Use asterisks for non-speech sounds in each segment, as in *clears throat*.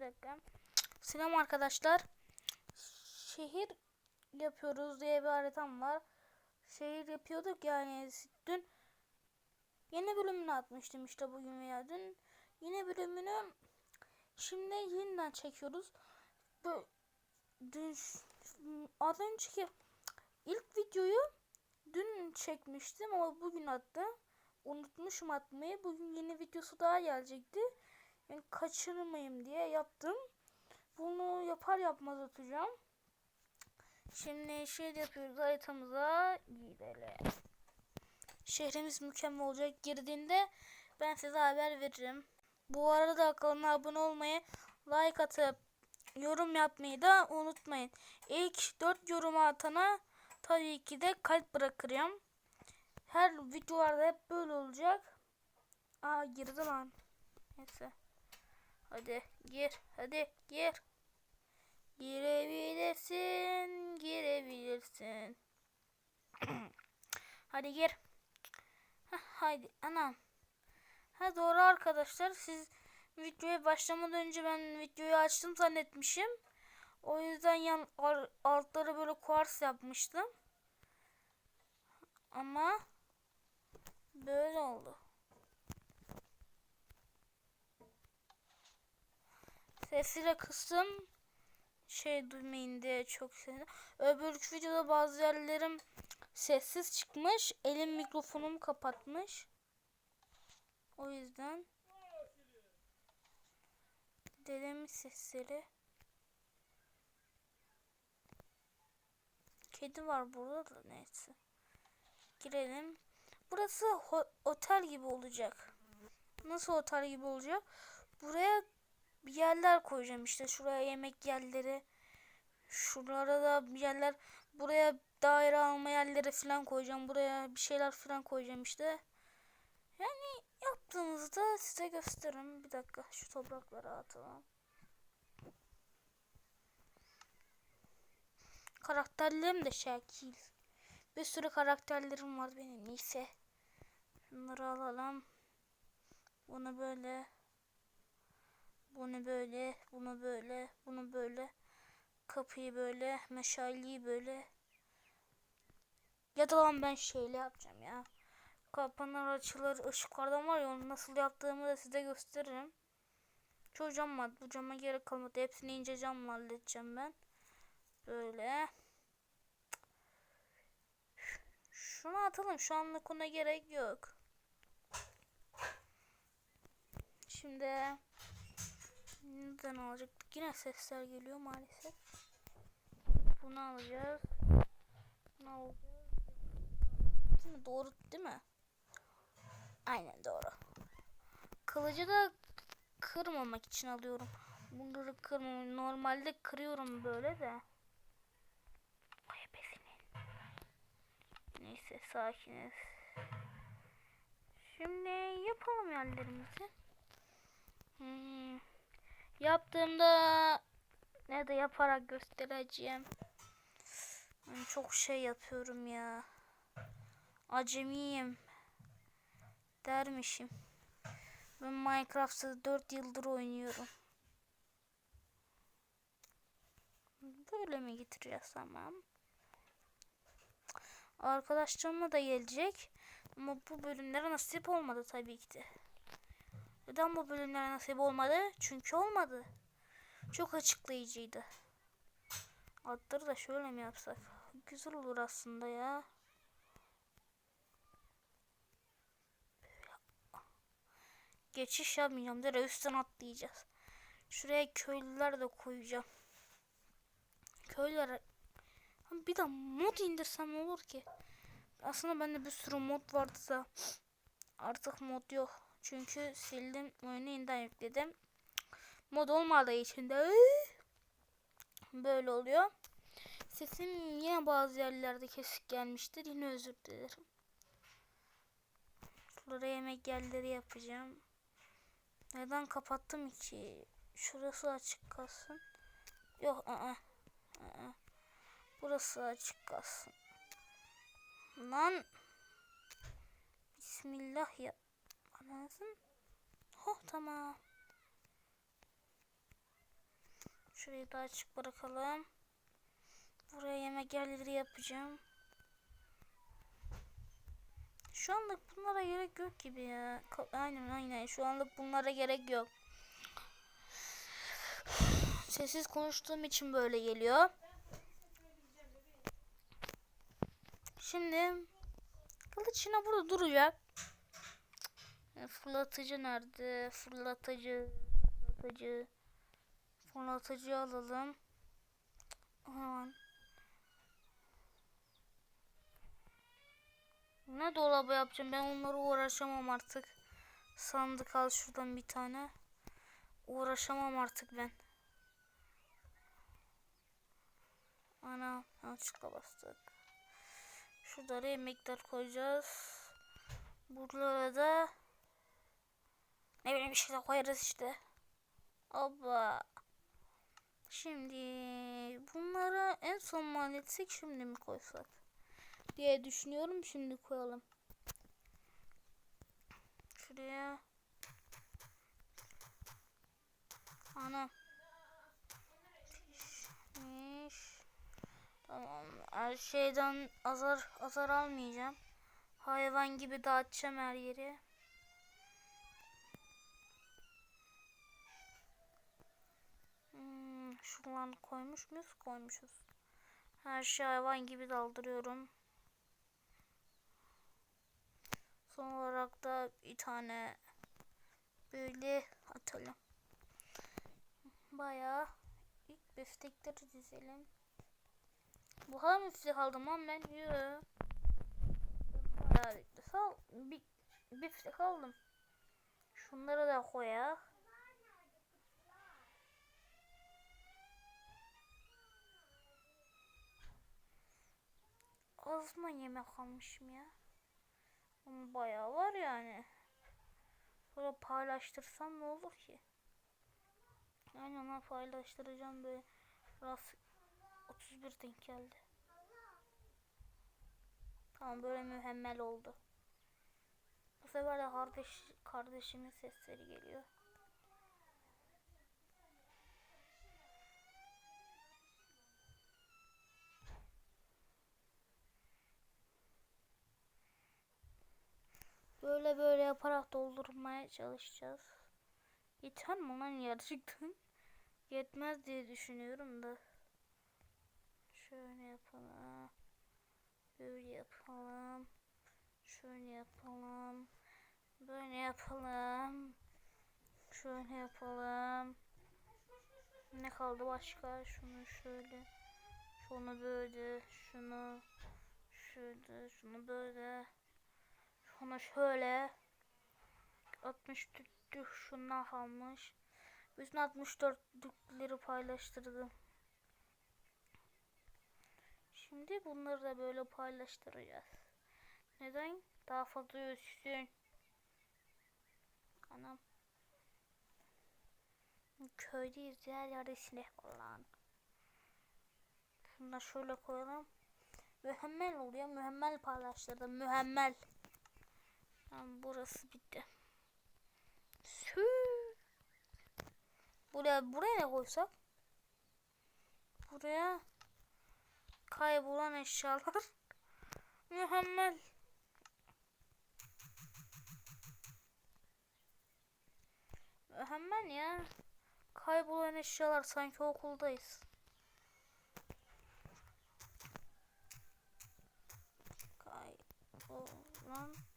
bir dakika. Selam arkadaşlar. Şehir yapıyoruz diye bir haritam var. Şehir yapıyorduk yani dün yeni bölümünü atmıştım işte bugün veya dün. Yeni bölümünü şimdi yeniden çekiyoruz. Bu dün az önceki ilk videoyu dün çekmiştim ama bugün attım. Unutmuşum atmayı. Bugün yeni videosu daha gelecekti. Yani kaçırmayayım diye yaptım. Bunu yapar yapmaz atacağım. Şimdi şey yapıyoruz haritamıza gidelim. Şehrimiz mükemmel olacak. Girdiğinde ben size haber veririm. Bu arada kanala abone olmayı, like atıp yorum yapmayı da unutmayın. İlk 4 yorum atana tabii ki de kalp bırakırım. Her videolarda hep böyle olacak. Aa girdi lan. Neyse. Hadi gir. Hadi gir. Girebilirsin. Girebilirsin. *clears throat* Hadi gir. Heh, haydi anam. Ha doğru arkadaşlar. Siz videoya başlamadan önce ben videoyu açtım zannetmişim. O yüzden yan ar- altları böyle kuars yapmıştım. Ama böyle oldu. Sesiyle kıstım. Şey duymayın diye çok sesli. Öbür videoda bazı yerlerim sessiz çıkmış. Elim mikrofonumu kapatmış. O yüzden dedemin sesleri Kedi var burada da neyse. Girelim. Burası otel gibi olacak. Nasıl otel gibi olacak? Buraya bir yerler koyacağım işte. Şuraya yemek yerleri. Şuralara da bir yerler. Buraya daire alma yerleri falan koyacağım. Buraya bir şeyler falan koyacağım işte. Yani yaptığımızda size gösteririm. Bir dakika şu toprakları atalım. Karakterlerim de şekil. Bir sürü karakterlerim var benim neyse. Bunları alalım. Bunu böyle. Bunu böyle. Bunu böyle. Bunu böyle. Kapıyı böyle. Meşaleyi böyle. Ya da lan ben şeyle yapacağım ya. Kapanır açılır ışıklardan var ya onu nasıl yaptığımı da size gösteririm. Çoğu cam var. Bu cama gerek kalmadı. Hepsini ince camla halledeceğim ben. Böyle. Şunu atalım. Şu anlık ona gerek yok. Şimdi neden alacaktık? Yine sesler geliyor maalesef. Bunu alacağız. Bunu alacağız. Değil mi? Doğru değil mi? Aynen doğru. Kılıcı da kırmamak için alıyorum. Bunları kırmam. Normalde kırıyorum böyle de. Ay besinin. Neyse sakiniz. Şimdi yapalım yerlerimizi. Hmm. Yaptığımda ne de yaparak göstereceğim. Ben çok şey yapıyorum ya. Acemiyim. Dermişim. Ben Minecraft'ı 4 yıldır oynuyorum. Böyle mi getireceğiz tamam. Arkadaşlarıma da gelecek. Ama bu bölümlere nasip olmadı tabii ki de. Neden bu bölümlere nasip olmadı? Çünkü olmadı. Çok açıklayıcıydı. Adları da şöyle mi yapsak? Güzel olur aslında ya. Geçiş yapmayacağım. Direkt üstten atlayacağız. Şuraya köylüler de koyacağım. Köylere bir de mod indirsem ne olur ki? Aslında bende bir sürü mod vardı da artık mod yok. Çünkü sildim oyunu yeniden yükledim. Mod olmadığı için de böyle oluyor. Sesim yine bazı yerlerde kesik gelmiştir. Yine özür dilerim. Şurada yemek yerleri yapacağım. Neden kapattım ki? Şurası açık kalsın. Yok ı Burası açık kalsın. Lan. Bismillah ya. Anasın. Oh tamam. Şurayı da açık bırakalım. Buraya yemek yerleri yapacağım. Şu anlık bunlara gerek yok gibi ya. Aynen aynen. Şu anlık bunlara gerek yok. Sessiz konuştuğum için böyle geliyor. Şimdi kılıç yine burada duracak. E, Fırlatıcı nerede? Fırlatıcı. Fırlatıcı. Fırlatıcı alalım. Hemen. Ne dolabı yapacağım? Ben onlara uğraşamam artık. Sandık al şuradan bir tane. Uğraşamam artık ben. Ana açıkla bastık. Şurada yemekler koyacağız. Buralara da ne bileyim bir şeyler koyarız işte. Abba. Şimdi bunlara en son mu halletsek şimdi mi koysak? Diye düşünüyorum şimdi koyalım. Şuraya. Ana. Pişmiş. Tamam. Her şeyden azar azar almayacağım. Hayvan gibi dağıtacağım her yeri. Şuradan koymuş muyuz? Koymuşuz. Her şey hayvan gibi daldırıyorum. Son olarak da bir tane böyle atalım. Bayağı ilk biftekleri dizelim. Bu mı biftek aldım lan ben? Ben bayağı al bir biftek aldım. Şunları da koyak. Az mı yemek almışım ya? Ama bayağı var yani. Böyle paylaştırsam ne olur ki? Aynen ona paylaştıracağım böyle. Raf 31 denk geldi. Tamam böyle mühemmel oldu. Bu sefer de kardeş, kardeşimin sesleri geliyor. Böyle böyle yaparak doldurmaya çalışacağız. Yeter mi lan gerçekten? *laughs* Yetmez diye düşünüyorum da. Şöyle yapalım. Böyle yapalım. Şöyle yapalım. Böyle yapalım. Şöyle yapalım. Ne kaldı başka? Şunu şöyle. Şunu böyle. Şunu şöyle. Şunu böyle. Şunu şöyle. 64 şundan kalmış. Bütün 64'lükleri paylaştırdım. Şimdi bunları da böyle paylaştıracağız. Neden? Daha fazla ölçsün. Anam. Köydeyiz her yerde sinek var lan. Şunu da şöyle koyalım. Mühemmel oluyor. Mühemmel paylaştırdım. Mühemmel. Tamam burası bitti. Sü. Buraya buraya ne koysak? Buraya kaybolan eşyalar. Mühemmel. Mühemmel ya. Kaybolan eşyalar sanki okuldayız. Kaybolan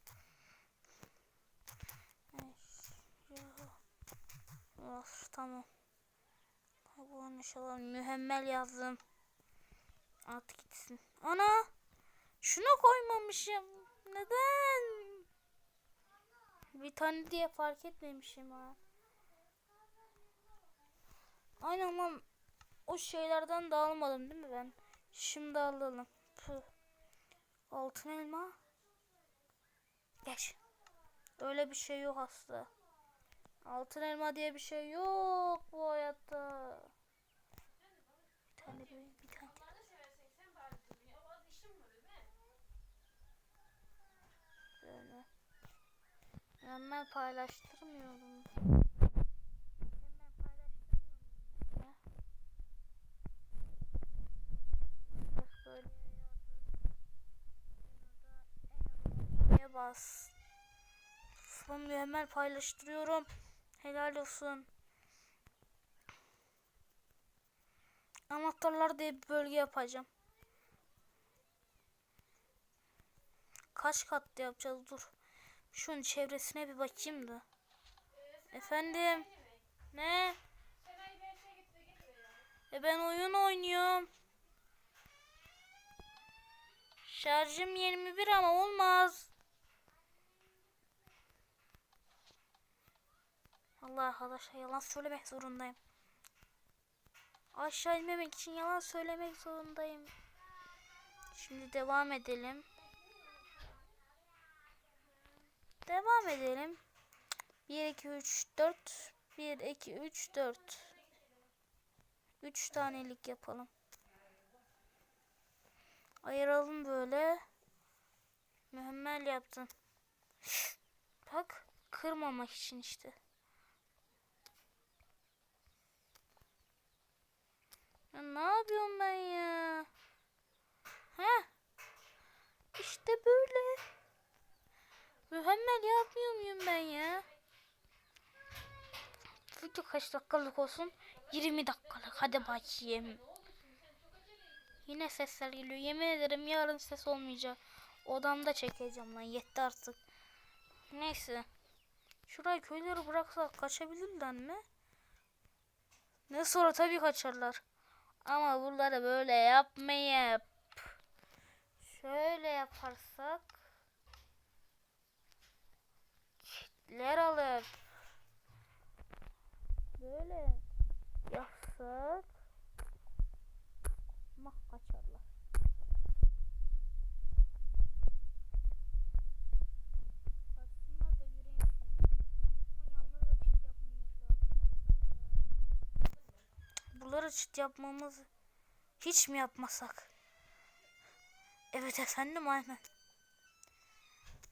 Of tamam. Kaybolan eşyalar mühemmel yazdım. At gitsin. Ana! Şunu koymamışım. Neden? Bir tane diye fark etmemişim ha. Aynen lan. O şeylerden de almadım değil mi ben? Şimdi alalım. Püh. Altın elma. Geç. Öyle bir şey yok aslında. Altın elma diye bir şey yok bu hayatta. Bir tane böyle bir tane. Böyle. Ben, paylaştırmıyorum. bas. Sanmıyor hemen paylaştırıyorum. Helal olsun. Anahtarlar diye bir bölge yapacağım. Kaç katlı yapacağız? Dur. Şunun çevresine bir bakayım da. Efendim? Ne? E ben oyun oynuyorum. Şarjım 21 ama olmaz. Allah arkadaşlar yalan söylemek zorundayım. Aşağı inmemek için yalan söylemek zorundayım. Şimdi devam edelim. Devam edelim. 1 2 3 4 1 2 3 4 3 tanelik yapalım. Ayıralım böyle. Mühemmel yaptım. Bak kırmamak için işte. Ya ne yapıyorum ben ya? Heh. İşte böyle. Mühemmel yapmıyor muyum ben ya? Video kaç dakikalık olsun? 20 dakikalık. Hadi bakayım. Yine sesler geliyor. Yemin ederim yarın ses olmayacak. Odamda çekeceğim lan. Yetti artık. Neyse. Şuraya köyleri bıraksak kaçabilirler mi? Ne sonra tabii kaçarlar. Ama bunları böyle yapmayıp şöyle yaparsak çitler alıp böyle yapsak mah kaçarlar. Kaçsınlar da yüreğim Ama yanları da çit yapmamız lazım. Çit yapmamız hiç mi yapmasak? Evet efendim aynen.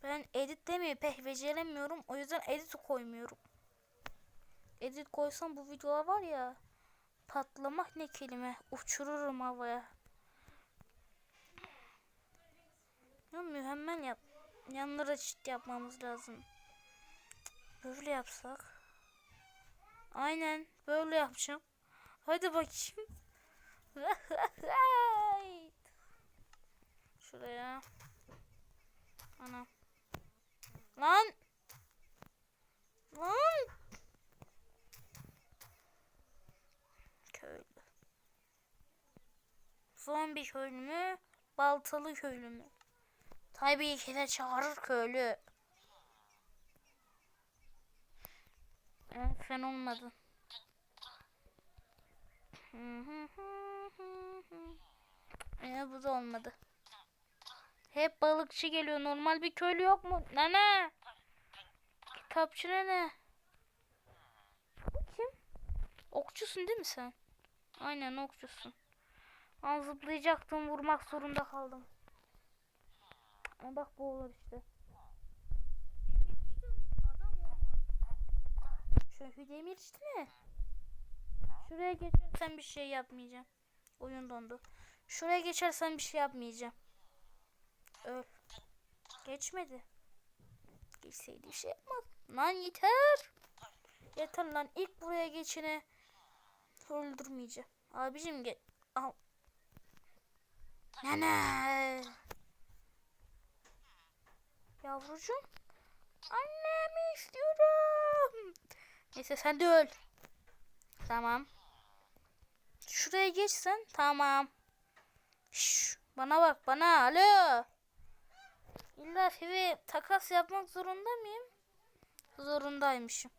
Ben editlemeyi pek beceremiyorum. O yüzden edit koymuyorum. Edit koysam bu videolar var ya patlamak ne kelime uçururum havaya. Ya mühemmel yap. Yanlara çit yapmamız lazım. Böyle yapsak. Aynen böyle yapacağım. Hadi bakayım. *laughs* Şuraya. Ana. Lan. Lan. Köylü. Zombi köylü mü? Baltalı köylü mü? Tabii ki de çağırır köylü. Evet, fen olmadı. Ee, bu da olmadı. Hep balıkçı geliyor. Normal bir köylü yok mu? Nene. Kitapçı nene. Kim? Okçusun değil mi sen? Aynen okçusun. An zıplayacaktım vurmak zorunda kaldım. Ama bak bu olur işte. Adam olmaz. Şu demir işte ne? Şuraya geçersen bir şey yapmayacağım. Oyun dondu. Şuraya geçersen bir şey yapmayacağım. Öl. Geçmedi. Geçseydi şey yapmaz. Lan yeter. Yeter lan. İlk buraya geçene öldürmeyeceğim. Abicim gel. Al. Nene. Yavrucuğum. Annemi istiyorum. Neyse sen de öl. Tamam. Şuraya geçsen tamam. Şş, bana bak bana alo. İlla size takas yapmak zorunda mıyım? Zorundaymışım.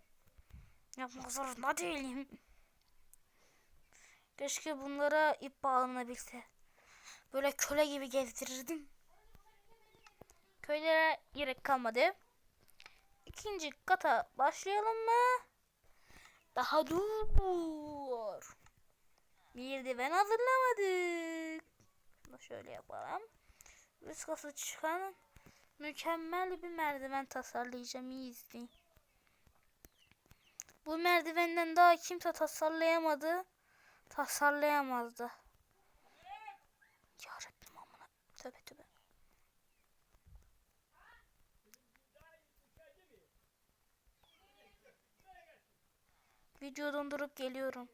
Yapmak zorunda değilim. Keşke bunlara ip bağlanabilse. Böyle köle gibi gezdirirdim. Köylere gerek kalmadı. İkinci kata başlayalım mı? Daha dur. Ben hazırlamadık. Bunu şöyle yapalım. Kata çıkan mükemmel bir merdiven tasarlayacağım. İyi izleyin. Bu merdivenden daha kimse tasarlayamadı. Tasarlayamazdı. Ya Rabbim amına. Tövbe tövbe. Video dondurup geliyorum.